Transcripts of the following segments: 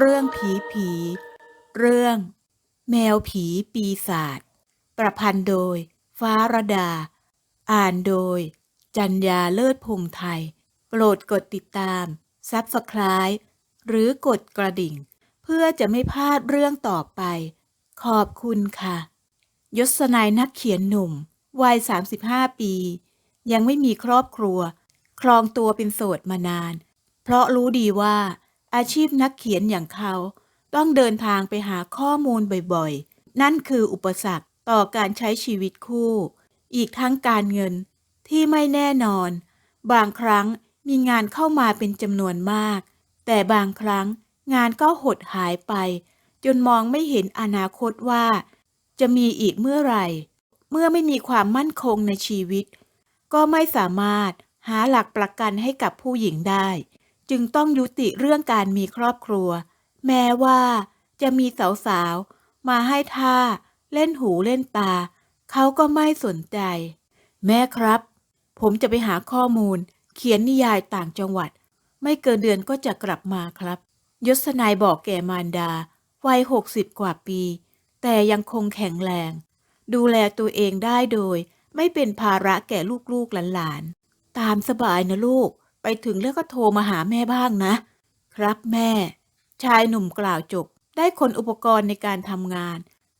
เรื่องผีผี เรื่อง แมวผีปีศาจประพันธ์โดย ฟ้าระดา อ่านโดย จัญญาเลิศพงไทย โปรดกดติดตามซับสไคร b หรือกดกระดิ่ง เพื่อจะไม่พลาดเรื่องต่อไป ขอบคุณค่ะ ยศนายนักเขียนหนุ่ม วัย 35 ปี ยังไม่มีครอบครัว ครองตัวเป็นโสดมานาน เพราะรู้ดีว่า อาชีพนักเขียนอย่างเขา ต้องเดินทางไปหาข้อมูลบ่อยๆ นั่นคืออุปสรรคต่อการใช้ชีวิตคู่ อีกทั้งการเงินที่ไม่แน่นอน บางครั้งมีงานเข้ามาเป็นจำนวนมาก แต่บางครั้งงานก็หดหายไป จนมองไม่เห็นอนาคตว่า จะมีอีกเมื่อไหร่ เมื่อไม่มีความมั่นคงในชีวิต ก็ไม่สามารถหาหลักประกันให้กับผู้หญิงได้ จึงต้องยุติเรื่องการมีครอบครัว แม้ว่าจะมีสาวๆ มาให้ท่า เล่นหูเล่นตา เขาก็ไม่สนใจ แม่ครับ ผมจะไปหาข้อมูล เขียนนิยายต่างจังหวัด ไม่เกินเดือนก็จะกลับมาครับ ยศนายบอกแก่มารดา วัยหกสิบกว่าปี แต่ยังคงแข็งแรง ดูแลตัวเองได้โดย ไม่เป็นภาระแก่ลูกๆหลานๆ ตามสบายนะลูก ไปถึงแล้วก็โทรมาหาแม่บ้างนะ ครับแม่ ชายหนุ่มกล่าวจบ ได้ขนอุปกรณ์ในการทำงาน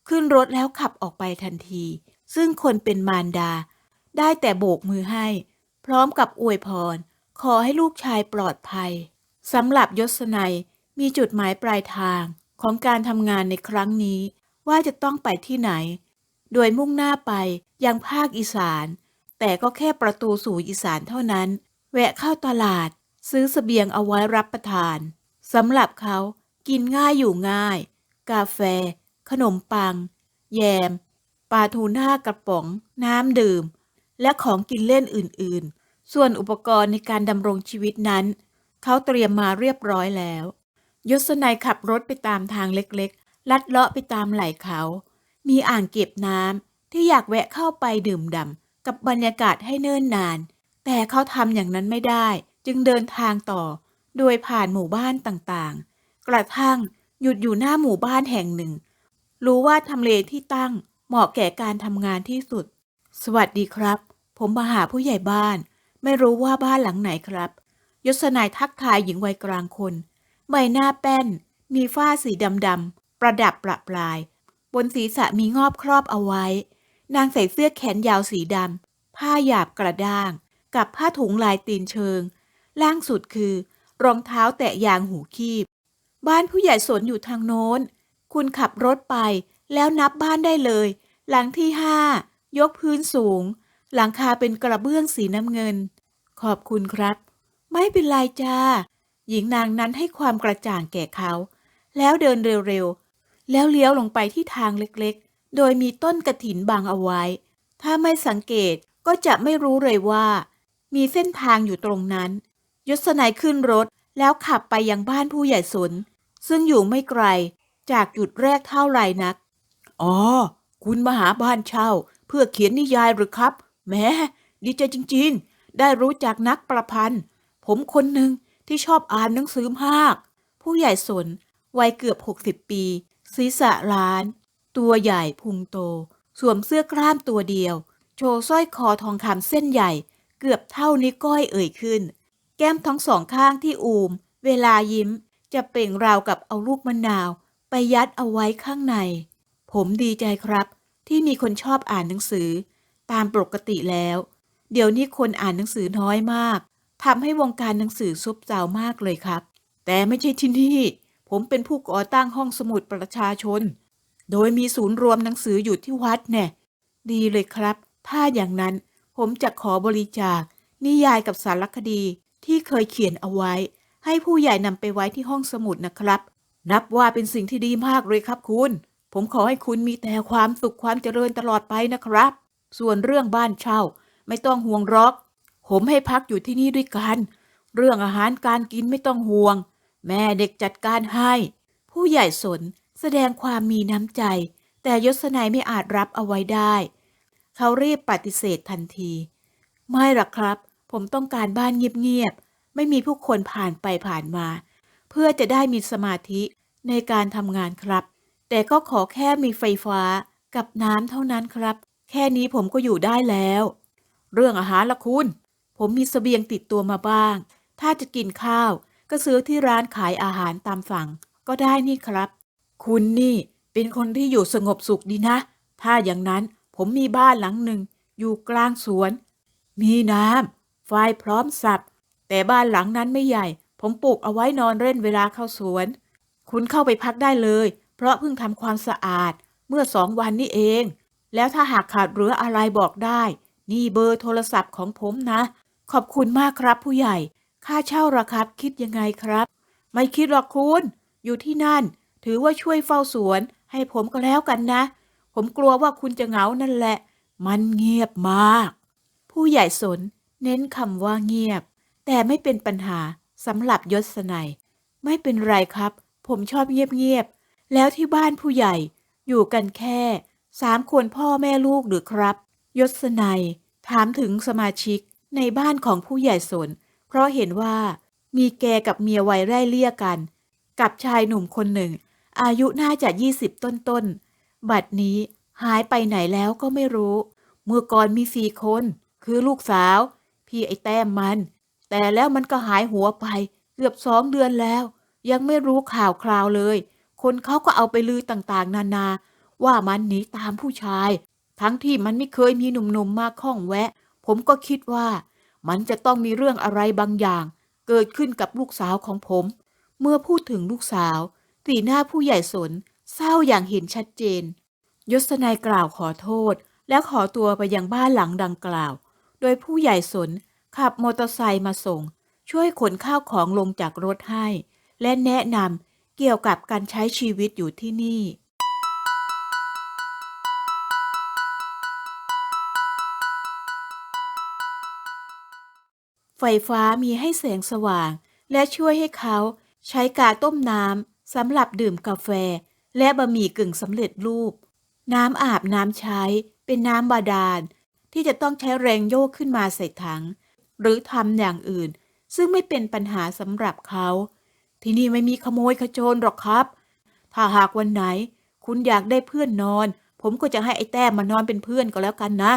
ขึ้นรถแล้วขับออกไปทันที ซึ่งคนเป็นมารดา ได้แต่โบกมือให้ พร้อมกับอวยพร ขอให้ลูกชายปลอดภัยสำหรับยศนัยมีจุดหมายปลายทางของการทำงานในครั้งนี้ ว่าจะต้องไปที่ไหน โดยมุ่งหน้าไปยังภาคอีสาน แต่ก็แค่ประตูสู่อีสานเท่านั้น แวะเข้าตลาด ซื้อเสบียงเอาไว้รับประทานสำหรับเขากินง่ายอยู่ง่าย กาแฟ ขนมปัง แยมปลาทูน่ากระป๋อง น้ำดื่ม และของกินเล่นอื่นๆ ส่วนอุปกรณ์ในการดำรงชีวิตนั้น เขาเตรียมมาเรียบร้อยแล้วยศนัยขับรถไปตามทางเล็กๆ ลัดเลาะไปตามไหล่เขา มีอ่างเก็บน้ำที่อยากแวะเข้าไปดื่มด่ำกับบรรยากาศให้เนิ่นนาน แต่เขาทำอย่างนั้นไม่ได้จึงเดินทางต่อ โดยผ่านหมู่บ้านต่างๆ กระทั่งหยุดอยู่หน้าหมู่บ้านแห่งหนึ่ง รู้ว่าทำเลที่ตั้งเหมาะแก่การทำงานที่สุด สวัสดีครับ ผมมาหาผู้ใหญ่บ้าน ไม่รู้ว่าบ้านหลังไหนครับ ยศนายทักทายหญิงวัยกลางคน ใบหน้าแป้น มีฝ้าสีดำๆประดับประปราย บนศีรษะมีงอบครอบเอาไว้ นางใส่เสื้อแขนยาวสีดำผ้าหยาบกระด้าง กับผ้าถุงลายตีนเชิง ล่างสุดคือ รองเท้าแตะยางหูคีบ บ้านผู้ใหญ่สนอยู่ทางโน้น คุณขับรถไปแล้วนับบ้านได้เลย หลังที่ห้ายกพื้นสูง หลังคาเป็นกระเบื้องสีน้ำเงิน ขอบคุณครับ ไม่เป็นไรจ้า หญิงนางนั้นให้ความกระจ่างแก่เขา แล้วเดินเร็วๆ แล้วเลี้ยวลงไปที่ทางเล็กๆ โดยมีต้นกระถินบังเอาไว้ ถ้าไม่สังเกตก็จะไม่รู้เลยว่า มีเส้นทางอยู่ตรงนั้น ยศนัยขึ้นรถแล้วขับไปยังบ้านผู้ใหญ่สน ซึ่งอยู่ไม่ไกลจากจุดแรกเท่าไรนัก อ๋อ คุณมาหาบ้านเช่า เพื่อเขียนนิยายหรือครับแหม้ดีใจจริงๆ ได้รู้จักนักประพันธ์ ผมคนหนึ่งที่ชอบอ่านหนังสือมาก ผู้ใหญ่สน วัยเกือบ 60 ปี ศีรษะล้าน ตัวใหญ่พุงโต สวมเสื้อกล้ามตัวเดียว โชว์สร้อยคอทองคำเส้นใหญ่ เกือบเท่านิ้วก้อยเอ่ยขึ้น แก้มทั้งสองข้างที่อูม เวลายิ้ม จะเปล่งราวกับเอาลูกมะนาว ไปยัดเอาไว้ข้างใน ผมดีใจครับ ที่มีคนชอบอ่านหนังสือ ตามปกติแล้ว เดี๋ยวนี้คนอ่านหนังสือน้อยมากทำให้วงการหนังสือซบเซามากเลยครับ แต่ไม่ใช่ที่นี่ ผมเป็นผู้ก่อตั้งห้องสมุดประชาชน โดยมีศูนย์รวมหนังสืออยู่ที่วัดแน่ดีเลยครับ ถ้าอย่างนั้น ผมจะขอบริจาค นิยายกับสารคดีที่เคยเขียนเอาไว้ ให้ผู้ใหญ่นำไปไว้ที่ห้องสมุดนะครับ นับว่าเป็นสิ่งที่ดีมากเลยครับคุณ ผมขอให้คุณมีแต่ความสุขความเจริญตลอดไปนะครับ ส่วนเรื่องบ้านเช่า ไม่ต้องห่วงรอก ผมให้พักอยู่ที่นี่ด้วยกัน เรื่องอาหารการกินไม่ต้องห่วง แม่เด็กจัดการให้ ผู้ใหญ่สนแสดงความมีน้ำใจ แต่ยศนัยไม่อาจรับเอาไว้ได้ เขารีบปฏิเสธทันที ไม่หรอกครับ ผมต้องการบ้านเงียบๆ ไม่มีผู้คนผ่านไปผ่านมา เพื่อจะได้มีสมาธิในการทำงานครับ แต่ก็ขอแค่มีไฟฟ้ากับน้ำเท่านั้นครับ แค่นี้ผมก็อยู่ได้แล้ว เรื่องอาหารละคุณ ผมมีเสบียงติดตัวมาบ้าง ถ้าจะกินข้าว ก็ซื้อที่ร้านขายอาหารตามสั่ง ก็ได้นี่ครับ คุณนี่เป็นคนที่อยู่สงบสุขดีนะ ถ้าอย่างนั้น ผมมีบ้านหลังหนึ่ง อยู่กลางสวน มีน้ำไฟพร้อมสับ แต่บ้านหลังนั้นไม่ใหญ่ ผมปลูกเอาไว้นอนเล่นเวลาเข้าสวน คุณเข้าไปพักได้เลย เพราะเพิ่งทำความสะอาด เมื่อสองวันนี้เอง แล้วถ้าหากขาดเหลืออะไรบอกได้ นี่เบอร์โทรศัพท์ของผมนะ ขอบคุณมากครับผู้ใหญ่ ค่าเช่าราคาคิดยังไงครับ ไม่คิดหรอกคุณ อยู่ที่นั่น ถือว่าช่วยเฝ้าสวน ให้ผมก็แล้วกันนะ ผมกลัวว่าคุณจะเหงานั่นแหละ มันเงียบมาก ผู้ใหญ่สนเน้นคำว่าเงียบ แต่ไม่เป็นปัญหาสำหรับยศนัยไม่เป็นไรครับ ผมชอบเงียบๆ แล้วที่บ้านผู้ใหญ่อยู่กันแค่สามคนพ่อแม่ลูกหรือครับ ยศนัยถามถึงสมาชิกในบ้านของผู้ใหญ่สน เพราะเห็นว่ามีแกกับเมียวัยไร่เลี่ยกัน กับชายหนุ่มคนหนึ่ง อายุน่าจะยี่สิบต้นๆ บัดนี้หายไปไหนแล้วก็ไม่รู้ เมื่อก่อนมีสี่คน คือลูกสาว พี่ไอ้แต้มมัน แต่แล้วมันก็หายหัวไป เกือบสองเดือนแล้ว ยังไม่รู้ข่าวคราวเลย คนเขาก็เอาไปลือต่างๆ นานา ว่ามันหนีตามผู้ชาย ทั้งที่มันไม่เคยมีหนุ่มๆมาข้องแวะ ผมก็คิดว่า มันจะต้องมีเรื่องอะไรบางอย่าง เกิดขึ้นกับลูกสาวของผม เมื่อพูดถึงลูกสาว สีหน้าผู้ใหญ่สน เศร้าอย่างเห็นชัดเจน ยศนายกล่าวขอโทษ และขอตัวไปยังบ้านหลังดังกล่าว โดยผู้ใหญ่สนขับมอเตอร์ไซค์มาส่ง ช่วยขนข้าวของลงจากรถให้ และแนะนำเกี่ยวกับการใช้ชีวิตอยู่ที่นี่ไฟฟ้ามีให้แสงสว่าง และช่วยให้เขาใช้กาต้มน้ำสำหรับดื่มกาแฟ และบะหมี่กึ่งสำเร็จรูป น้ำอาบน้ำใช้เป็นน้ำบาดาล ที่จะต้องใช้แรงโยกขึ้นมาใส่ถัง หรือทำอย่างอื่น ซึ่งไม่เป็นปัญหาสำหรับเขา ที่นี่ไม่มีขโมยขโจรหรอกครับ ถ้าหากวันไหน คุณอยากได้เพื่อนนอน ผมก็จะให้ไอ้แต้มมานอนเป็นเพื่อนก็แล้วกันนะ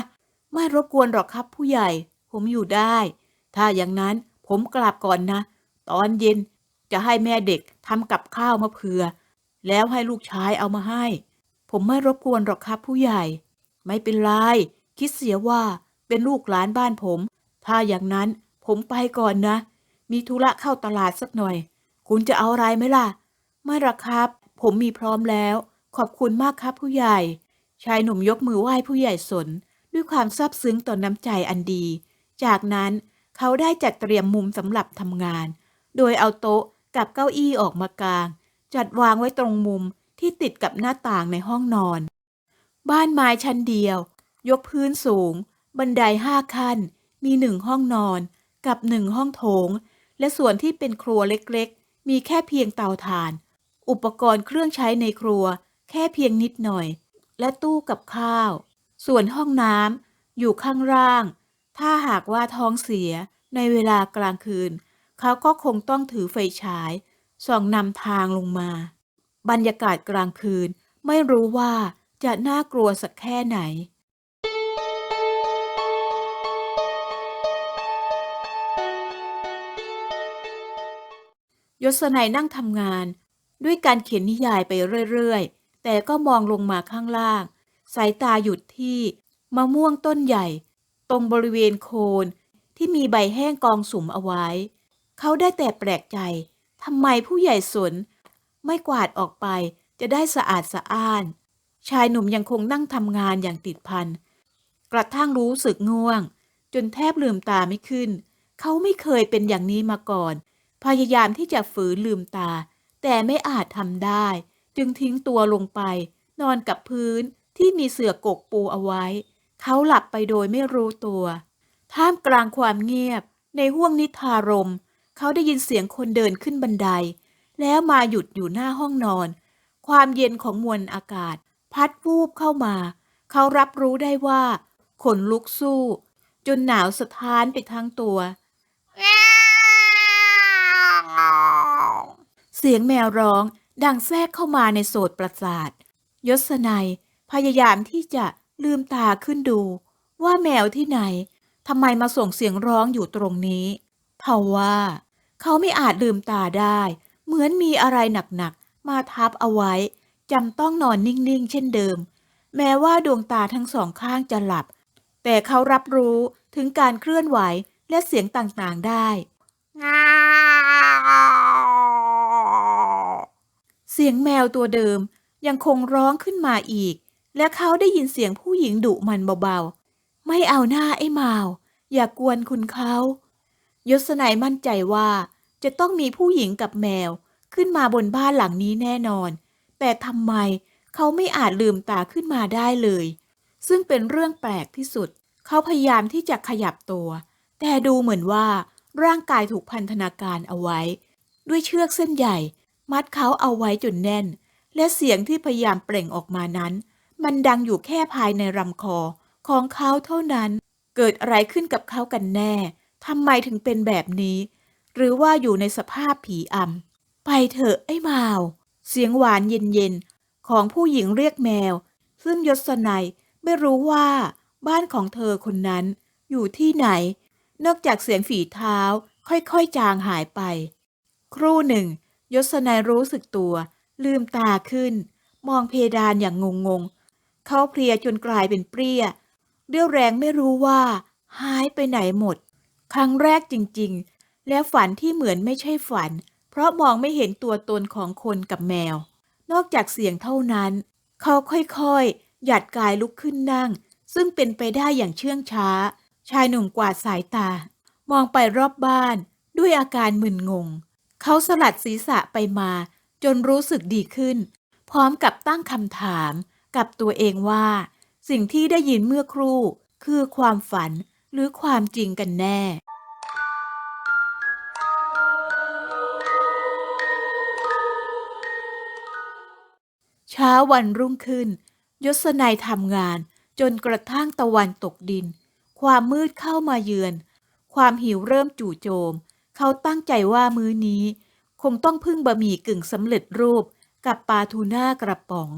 ไม่รบกวนหรอกครับผู้ใหญ่ ผมอยู่ได้ ถ้าอย่างนั้นผมกลับก่อนนะ ตอนเย็นจะให้แม่เด็กทำกับข้าวมาเผื่อ แล้วให้ลูกชายเอามาให้ ผมไม่รบกวนหรอกครับผู้ใหญ่ ไม่เป็นไร คิดเสียว่าเป็นลูกหลานบ้านผม ถ้าอย่างนั้นผมไปก่อนนะ มีธุระเข้าตลาดสักหน่อย คุณจะเอาอะไรไหมล่ะ ไม่หรอกครับ ผมมีพร้อมแล้ว ขอบคุณมากครับผู้ใหญ่ ชายหนุ่มยกมือไหว้ผู้ใหญ่สน ด้วยความซาบซึ้งต่อน้ำใจอันดี จากนั้นเขาได้จัดเตรียมมุมสำหรับทำงาน โดยเอาโต๊ะกับเก้าอี้ออกมากาง จัดวางไว้ตรงมุมที่ติดกับหน้าต่างในห้องนอน บ้านไม้ชั้นเดียว ยกพื้นสูง บันไดห้าขั้น มีหนึ่งห้องนอน กับหนึ่งห้องโถง และส่วนที่เป็นครัวเล็กๆ มีแค่เพียงเตาถ่าน อุปกรณ์เครื่องใช้ในครัว แค่เพียงนิดหน่อย และตู้กับข้าว ส่วนห้องน้ำอยู่ข้างล่าง ถ้าหากว่าท้องเสียในเวลากลางคืน เขาก็คงต้องถือไฟฉาย ส่องนำทางลงมา บรรยากาศกลางคืนไม่รู้ว่าจะน่ากลัวสักแค่ไหน ยศนัยนั่งทำงาน ด้วยการเขียนนิยายไปเรื่อยๆ แต่ก็มองลงมาข้างล่าง สายตาหยุดที่มะม่วงต้นใหญ่ ตรงบริเวณโคนที่มีใบแห้งกองสุมเอาไว้ เขาได้แต่แปลกใจ ทำไมผู้ใหญ่สนไม่กวาดออกไปจะได้สะอาดสะอ้าน ชายหนุ่มยังคงนั่งทำงานอย่างติดพัน กระทั่งรู้สึกง่วง จนแทบลืมตาไม่ขึ้น เขาไม่เคยเป็นอย่างนี้มาก่อน พยายามที่จะฝืนลืมตา แต่ไม่อาจทำได้ จึงทิ้งตัวลงไป นอนกับพื้นที่มีเสื่อกกปูเอาไว้ เขาหลับไปโดยไม่รู้ตัว ท่ามกลางความเงียบ ในห้วงนิทารม เขาได้ยินเสียงคนเดินขึ้นบันได แล้วมาหยุดอยู่หน้าห้องนอน ความเย็นของมวลอากาศ พัดวูบเข้ามา เขารับรู้ได้ว่าขนลุกสู้ จนหนาวสะท้านไปทั้งตัว เสียงแมวร้องดังแทรกเข้ามาในโสตประสาท ยศนัยพยายามที่จะลืมตาขึ้นดู ว่าแมวที่ไหนทำไมมาส่งเสียงร้องอยู่ตรงนี้ทว่า เขาไม่อาจลืมตาได้ เหมือนมีอะไรหนักๆ มาทับเอาไว้จำต้องนอนนิ่งๆ เช่นเดิม แม้ว่าดวงตาทั้งสองข้างจะหลับ แต่เขารับรู้ถึงการเคลื่อนไหวและเสียงต่างๆได้ เสียงแมวตัวเดิมยังคงร้องขึ้นมาอีก และเขาได้ยินเสียงผู้หญิงดุมันเบาๆ ไม่เอาหน้าไอ้มาว อย่ากวนคุณเขา ยศนัยมั่นใจว่า จะต้องมีผู้หญิงกับแมว ขึ้นมาบนบ้านหลังนี้แน่นอน แต่ทำไมเขาไม่อาจลืมตาขึ้นมาได้เลย ซึ่งเป็นเรื่องแปลกที่สุด เขาพยายามที่จะขยับตัว แต่ดูเหมือนว่าร่างกายถูกพันธนาการเอาไว้ ด้วยเชือกเส้นใหญ่ มัดเขาเอาไว้จนแน่น และเสียงที่พยายามเปล่งออกมานั้น มันดังอยู่แค่ภายในลำคอของเขาเท่านั้น เกิดอะไรขึ้นกับเขากันแน่ ทำไมถึงเป็นแบบนี้ หรือว่าอยู่ในสภาพผีอำไปเถอะไอ้มาว เสียงหวานเย็นๆ ของผู้หญิงเรียกแมว ซึ่งยศนัยไม่รู้ว่าบ้านของเธอคนนั้นอยู่ที่ไหน นอกจากเสียงฝีเท้าค่อยๆ จางหายไป ครู่หนึ่ง ยศนัยรู้สึกตัว ลืมตาขึ้น มองเพดานอย่างงงๆ เขาเพลียจนกลายเป็นเปรี้ยเรี่ยวแรงไม่รู้ว่า หายไปไหนหมด ครั้งแรกจริงๆ แล้วฝันที่เหมือนไม่ใช่ฝัน เพราะมองไม่เห็นตัวตนของคนกับแมว นอกจากเสียงเท่านั้น เขาค่อยๆ หยัดกายลุกขึ้นนั่ง ซึ่งเป็นไปได้อย่างเชื่องช้า ชายหนุ่มกวาดสายตา มองไปรอบบ้านด้วยอาการมึนงง เขาสลัดศีรษะไปมา จนรู้สึกดีขึ้น พร้อมกับตั้งคำถาม กับตัวเองว่า สิ่งที่ได้ยินเมื่อครู่ คือความฝัน หรือความจริงกันแน่ เช้าวันรุ่งขึ้น ยศนัยทำงานจนกระทั่งตะวันตกดิน ความมืดเข้ามาเยือน ความหิวเริ่มจู่โจม เขาตั้งใจว่ามื้อนี้ คงต้องพึ่งบะหมี่กึ่งสำเร็จรูปกับปลาทูน่ากระป๋อง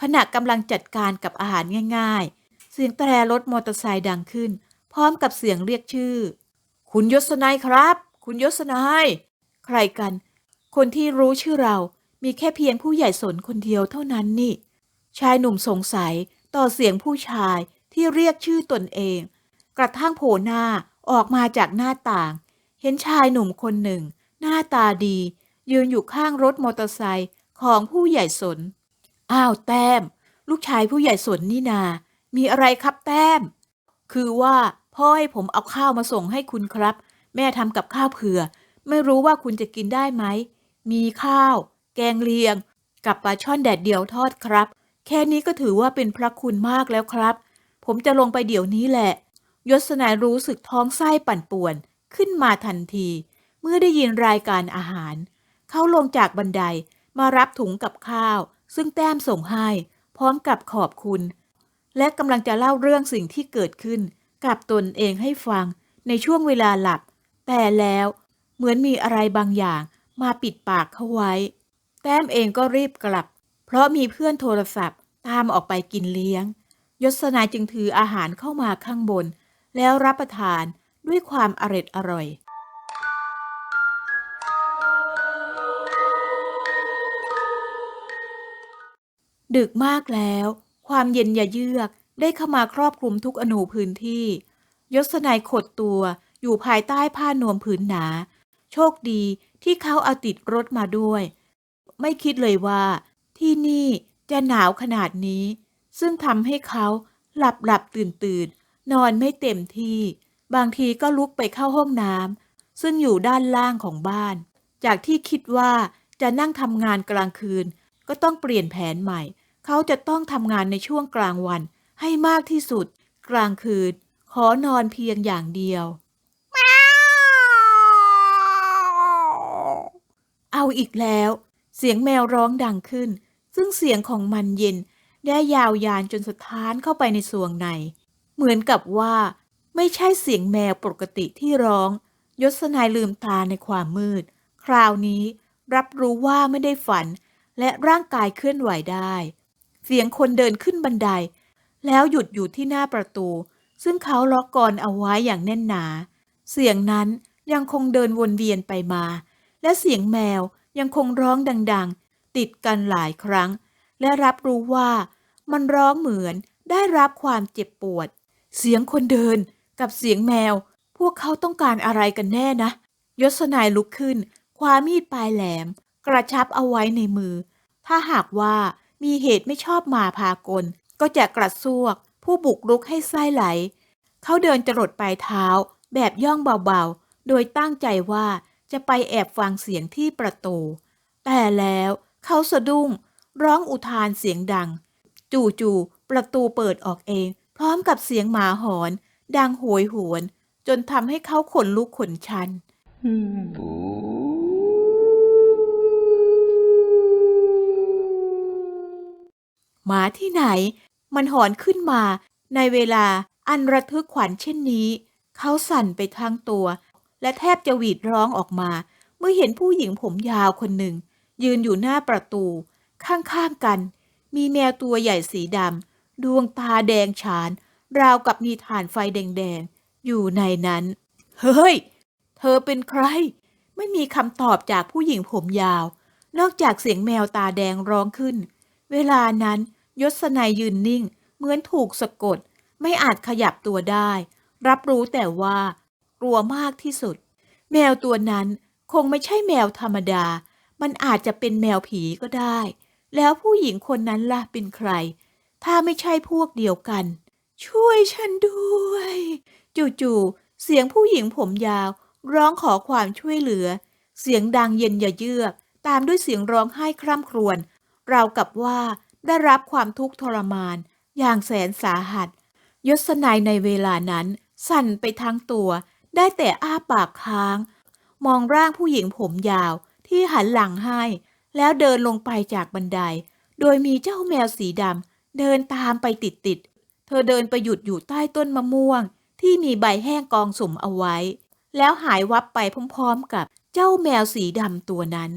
ขณะกำลังจัดการกับอาหารง่าย ๆ เสียงแตรรถมอเตอร์ไซค์ดังขึ้น พร้อมกับเสียงเรียกชื่อ คุณยศนัยครับ คุณยศนัยใครกัน คนที่รู้ชื่อเรา มีแค่เพียงผู้ใหญ่สนคนเดียวเท่านั้นนี่ ชายหนุ่มสงสัยต่อเสียงผู้ชายที่เรียกชื่อตนเอง กระทั่งโผล่หน้าออกมาจากหน้าต่าง เห็นชายหนุ่มคนหนึ่ง หน้าตาดี ยืนอยู่ข้างรถมอเตอร์ไซค์ของผู้ใหญ่สน อ้าวแต้ม ลูกชายผู้ใหญ่สนนี่นา มีอะไรครับแต้ม คือว่า พ่อให้ผมเอาข้าวมาส่งให้คุณครับ แม่ทำกับข้าวเผื่อ ไม่รู้ว่าคุณจะกินได้ไหม มีข้าว แกงเลียง กับปลาช่อนแดดเดียวทอดครับ แค่นี้ก็ถือว่าเป็นพระคุณมากแล้วครับ ผมจะลงไปเดี๋ยวนี้แหละ ยศนายรู้สึกท้องไส้ปั่นป่วน ขึ้นมาทันที เมื่อได้ยินรายการอาหาร เขาลงจากบันไดมารับถุงกับข้าว ซึ่งแต้มส่งให้ พร้อมกับขอบคุณ และกำลังจะเล่าเรื่องสิ่งที่เกิดขึ้น กับตนเองให้ฟังในช่วงเวลาหลับ แต่แล้วเหมือนมีอะไรบางอย่างมาปิดปากเขาไว้ แต้มเองก็รีบกลับ เพราะมีเพื่อนโทรศัพท์ตามออกไปกินเลี้ยง ยศนายจึงถืออาหารเข้ามาข้างบน แล้วรับประทานด้วยความอร็ดอร่อยดึกมากแล้ว ความเย็นอยะเยือก ได้เข้ามาครอบคลุมทุกอนูพื้นที่ ยศนายขดตัวอยู่ภายใต้ผ้านวมผืนหนา โชคดีที่เขาเอาติดรถมาด้วย ไม่คิดเลยว่าที่นี่จะหนาวขนาดนี้ ซึ่งทำให้เขาหลับหลับตื่นตื่นนอนไม่เต็มที่ บางทีก็ลุกไปเข้าห้องน้ำซึ่งอยู่ด้านล่างของบ้าน จากที่คิดว่าจะนั่งทำงานกลางคืน ก็ต้องเปลี่ยนแผนใหม่ เขาจะต้องทำงานในช่วงกลางวัน ให้มากที่สุด กลางคืน ขอนอนเพียงอย่างเดียว เอาอีกแล้ว เสียงแมวร้องดังขึ้น ซึ่งเสียงของมันเย็น ได้ยาวยานจนสะท้านเข้าไปในสวงใน เหมือนกับว่า ไม่ใช่เสียงแมวปกติที่ร้อง ยศนายลืมตาในความมืด คราวนี้รับรู้ว่าไม่ได้ฝันและร่างกายเคลื่อนไหวได้ เสียงคนเดินขึ้นบันได แล้วหยุดอยู่ที่หน้าประตู ซึ่งเขาล็อกกลอนเอาไว้อย่างแน่นหนา เสียงนั้นยังคงเดินวนเวียนไปมา และเสียงแมวยังคงร้องดังๆ ติดกันหลายครั้ง และรับรู้ว่ามันร้องเหมือนได้รับความเจ็บปวด เสียงคนเดินกับเสียงแมว พวกเขาต้องการอะไรกันแน่นะ ยศนายลุกขึ้น คว้ามีดปลายแหลม กระชับเอาไว้ในมือ ถ้าหากว่ามีเหตุไม่ชอบมาพากล ก็จะกระซวก ผู้บุกรุกให้ไส้ไหล เขาเดินจรดปลายเท้า แบบย่องเบาๆ โดยตั้งใจว่าจะไปแอบฟังเสียงที่ประตู แต่แล้วเขาสะดุ้ง ร้องอุทานเสียงดัง จู่ๆประตูเปิดออกเอง พร้อมกับเสียงหมาหอน ดังโหยหวน จนทำให้เขาขนลุกขนชันหมาที่ไหน มันหอนขึ้นมา ในเวลาอันระทึกขวัญเช่นนี้ เขาสั่นไปทั้งตัว และแทบจะหวีดร้องออกมา เมื่อเห็นผู้หญิงผมยาวคนหนึ่ง ยืนอยู่หน้าประตู ข้างๆกัน มีแมวตัวใหญ่สีดำดวงตาแดงฉาน ราวกับมีฐานไฟแดงๆ อยู่ในนั้น เฮ้ย เธอเป็นใคร ไม่มีคำตอบจากผู้หญิงผมยาว นอกจากเสียงแมวตาแดงร้องขึ้น เวลานั้น ยศนายยืนนิ่ง เหมือนถูกสะกด ไม่อาจขยับตัวได้ รับรู้แต่ว่า กลัวมากที่สุด แมวตัวนั้นคงไม่ใช่แมวธรรมดา มันอาจจะเป็นแมวผีก็ได้ แล้วผู้หญิงคนนั้นล่ะเป็นใคร ถ้าไม่ใช่พวกเดียวกัน ช่วยฉันด้วย จู่ๆเสียงผู้หญิงผมยาว ร้องขอความช่วยเหลือ เสียงดังเย็นยะเยือก ตามด้วยเสียงร้องไห้คร่ำครวญราวกับว่า ได้รับความทุกข์ทรมาน อย่างแสนสาหัส ยศนายในเวลานั้น สั่นไปทั้งตัว ได้แต่อ้าปากค้าง มองร่างผู้หญิงผมยาวที่หันหลังให้ แล้วเดินลงไปจากบันได โดยมีเจ้าแมวสีดำเดินตามไปติดๆ เธอเดินไปหยุดอยู่ใต้ต้นมะม่วง ที่มีใบแห้งกองสุมเอาไว้ แล้วหายวับไปพร้อมๆกับเจ้าแมวสีดำตัวนั้น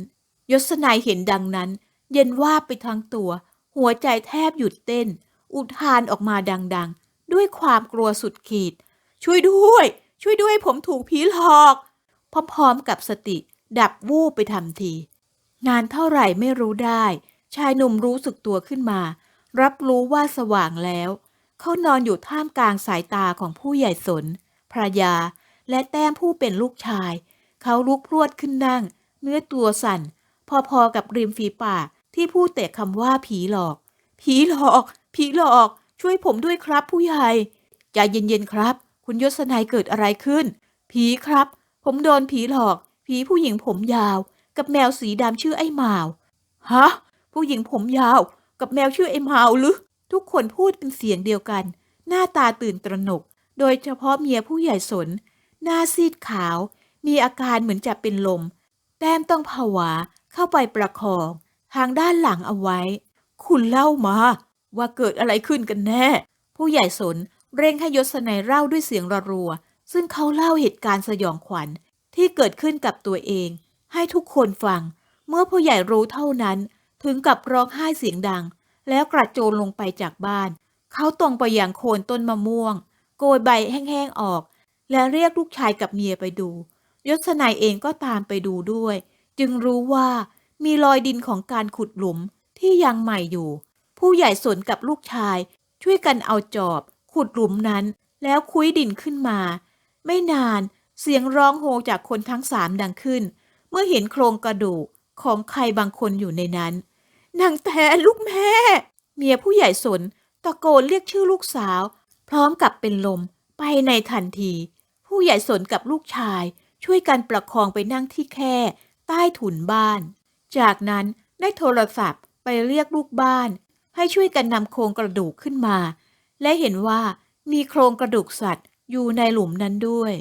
ยศนายเห็นดังนั้น เย็นว่าบไปทั้งตัว หัวใจแทบหยุดเต้น อุทานออกมาดังๆ ด้วยความกลัวสุดขีด ช่วยด้วย ช่วยด้วยผมถูกผีหลอก พร้อมๆกับสติดับวูบไปทันที นานเท่าไหร่ไม่รู้ได้ ชายหนุ่มรู้สึกตัวขึ้นมา รับรู้ว่าสว่างแล้ว เขานอนอยู่ท่ามกลางสายตาของผู้ใหญ่สนภรรยา และแต้มผู้เป็นลูกชาย เขาลุกพรวดขึ้นนั่ง เนื้อตัวสั่น พอๆกับริมฝีปาก ที่พูดแต่คำว่าผีหลอก ผีหลอก ผีหลอก ช่วยผมด้วยครับผู้ใหญ่ใจเย็นๆครับ คุณยศนายเกิดอะไรขึ้น ผีครับ ผมโดนผีหลอก ผีผู้หญิงผมยาว กับแมวสีดำชื่อไอ้หมาวฮะผู้หญิงผมยาว กับแมวชื่อไอ้หมาวหรือทุกคนพูดเป็นเสียงเดียวกัน หน้าตาตื่นตระหนก โดยเฉพาะเมียผู้ใหญ่สน หน้าซีดขาว มีอาการเหมือนจะเป็นลม แต้มต้องผวาเข้าไปประคอง ทางด้านหลังเอาไว้ คุณเล่ามา ว่าเกิดอะไรขึ้นกันแน่ ผู้ใหญ่สนเร่งให้ยศนัยเล่าด้วยเสียงระรัว ซึ่งเขาเล่าเหตุการณ์สยองขวัญที่เกิดขึ้นกับตัวเอง ให้ทุกคนฟัง เมื่อผู้ใหญ่รู้เท่านั้น ถึงกับร้องไห้เสียงดัง แล้วกระโจนลงไปจากบ้าน เขาตรงไปอยังโคนต้นมะม่วง โกยใบแห้งๆออก และเรียกลูกชายกับเมียไปดู ยศนายเองก็ตามไปดูด้วย จึงรู้ว่า มีรอยดินของการขุดหลุมที่ยังใหม่อยู่ ผู้ใหญ่สนกับลูกชาย ช่วยกันเอาจอบ ขุดหลุมนั้น แล้วคุ้ยดินขึ้นมา ไม่นานเสียงร้องโฮจากคนทั้งสามดังขึ้น เมื่อเห็นโครงกระดูกของใครบางคนอยู่ในนั้นนางแต่ลูกแม่ เมียผู้ใหญ่สนตะโกนเรียกชื่อลูกสาว พร้อมกับเป็นลมไปในทันที ผู้ใหญ่สนกับลูกชายช่วยกันประคองไปนั่งที่แค่ ใต้ถุนบ้าน จากนั้นได้โทรศัพท์ไปเรียกลูกบ้าน ให้ช่วยกันนำโครงกระดูกขึ้นมา และเห็นว่ามีโครงกระดูกสัตว์อยู่ในหลุมนั้นด้วย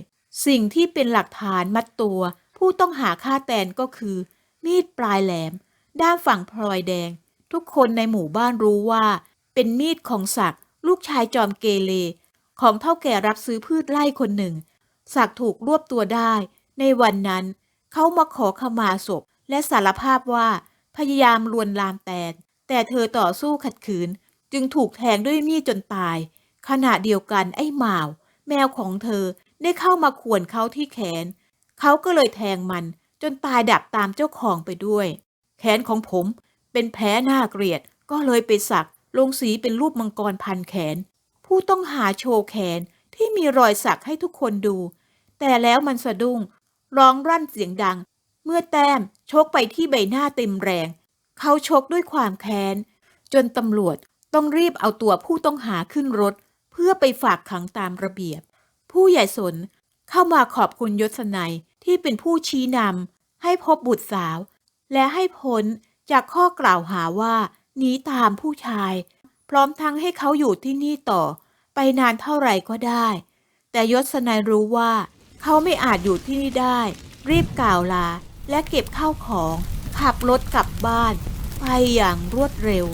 สิ่งที่เป็นหลักฐานมัดตัว ผู้ต้องหาฆ่าแตนก็คือ มีดปลายแหลม ด้ามฝั่งพลอยแดง ทุกคนในหมู่บ้านรู้ว่า เป็นมีดของศักดิ์ลูกชายจอมเกเรของเท่าแก่รับซื้อพืชไร่คนหนึ่ง ศักดิ์ถูกรวบตัวได้ ในวันนั้น เขามาขอขมาศพ และสารภาพว่าพยายามลวนลามแตน แต่เธอต่อสู้ขัดขืน จึงถูกแทงด้วยมีดจนตาย ขณะเดียวกันไอ้หมาว แมวของเธอได้เข้ามาข่วนเขาที่แขน เขาก็เลยแทงมันจนตายดับตามเจ้าของไปด้วย แขนของผมเป็นแผลน่าเกลียด ก็เลยไปสักลงสีเป็นรูปมังกรพันแขน ผู้ต้องหาโชว์แขนที่มีรอยสักให้ทุกคนดู แต่แล้วมันสะดุ้งร้องรั่นเสียงดัง เมื่อแต้มชกไปที่ใบหน้าเต็มแรง เขาชกด้วยความแค้น จนตำรวจต้องรีบเอาตัวผู้ต้องหาขึ้นรถ เพื่อไปฝากขังตามระเบียบ ผู้ใหญ่สนเข้ามาขอบคุณยศนัยที่เป็นผู้ชี้นำให้พบบุตรสาว และให้พ้นจากข้อกล่าวหาว่าหนีตามผู้ชาย พร้อมทั้งให้เขาอยู่ที่นี่ต่อ ไปนานเท่าไหร่ก็ได้ แต่ยศนัยรู้ว่า เขาไม่อาจอยู่ที่นี่ได้ รีบกล่าวลา และเก็บข้าวของ ขับรถกลับบ้าน ไปอย่างรวดเร็ว